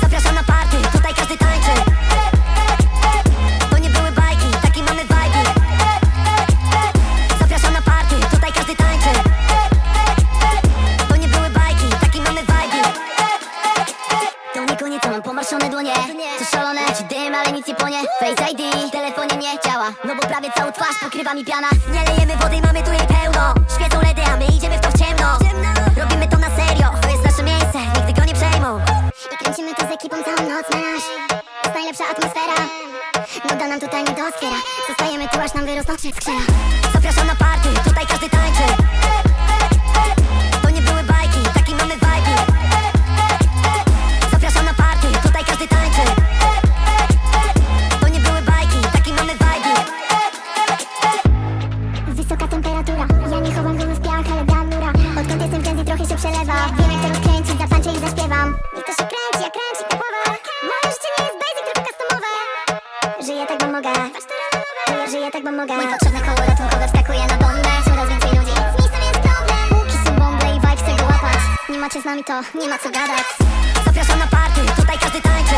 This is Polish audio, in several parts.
Zapraszam na party, tutaj każdy tańczy. To nie były bajki, taki mamy vibe Zapraszam na party, tutaj każdy tańczy. To nie były bajki, taki mamy vibe To nie koniec, mam pomarszczone dłonie. To szalone, ci dym, ale nic nie płonie. Face ID, telefonie nie działa. No bo prawie całą twarz pokrywa mi piana. Nie lejemy wody, mamy atmosfera. Moda nam tutaj nie doskwiera Zostajemy tu aż nam wyrosną trzy Zapraszam na party, tutaj każdy tańczy. To nie były bajki, taki mamy vibe. Zapraszam na party, tutaj każdy tańczy. To nie były bajki, taki mamy vibe. Wysoka temperatura. Ja nie chowam głowy w piach, ale granura Odkąd jestem w trochę się przelewa. Wiem jak Żyję tak, bo mogę. Żyję, żyję tak, bo mogę. Mój potrzebne koło ratunkowe wskakuje na bombę. Coraz więcej ludzi. Z miejscem jest problem. Łuki są bomby i vibe chcę go łapać. Nie macie z nami to, nie ma co gadać. Zapraszam na party, tutaj każdy tańczy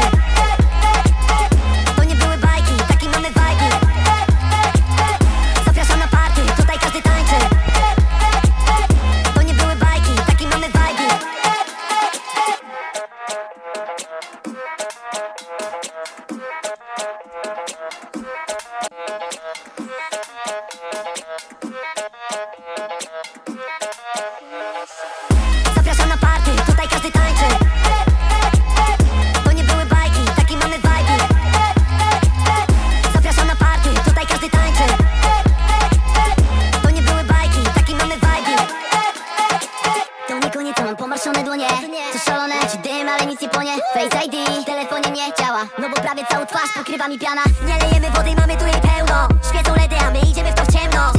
To szalone, ci dym, ale nic nie płonie. Face ID, telefonie nie działa. No bo prawie całą twarz pokrywa mi piana. Nie lejemy wody, mamy tu jej pełno. Świecą ledy, a my idziemy w to w ciemno.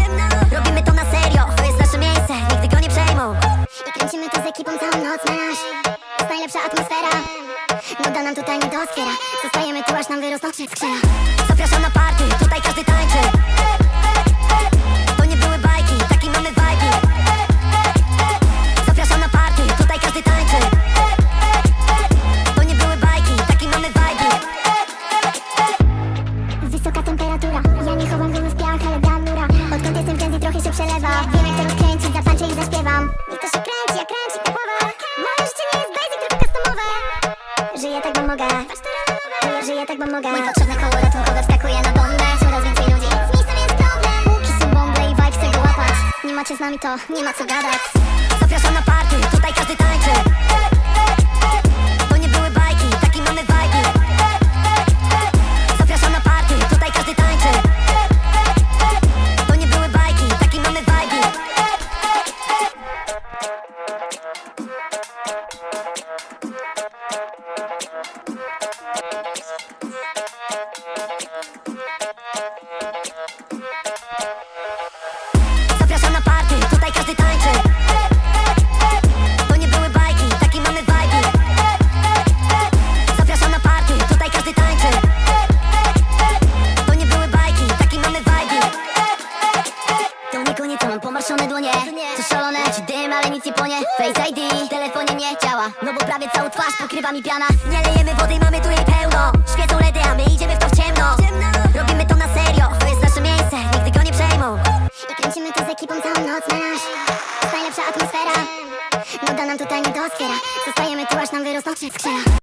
Robimy to na serio, to jest nasze miejsce. Nigdy go nie przejmą. I kręcimy to z ekipą całą noc nasz. Jest najlepsza atmosfera. Moda nam tutaj nie doskwiera Zostajemy tu aż nam wyrosną skrzela Zapraszam na party, tutaj każdy tańczy tak, bo mogę. Żyję, żyję tak, bo mogę. Mój potrzebne koło ratunkowe wskakuje na bombę. Coraz więcej ludzi. Z miejscem jest problem. Łuki są bomby i vibe chcę go łapać. Nie macie z nami to, nie ma co gadać. Zapraszam na party, tutaj każdy tańczy To szalone, ci dym, ale nic nie płonie. Face ID, w telefonie nie działa. No bo prawie całą twarz pokrywa mi piana. Nie lejemy wody, mamy tu jej pełno. Świecą ledy, a my idziemy w to w ciemno. Robimy to na serio, to jest nasze miejsce. Nigdy go nie przejmą. I kręcimy to z ekipą całą noc nasz. Jest najlepsza atmosfera. Moda nam tutaj nie doskwiera. Zostajemy tu aż nam wyrosną trzy skrzela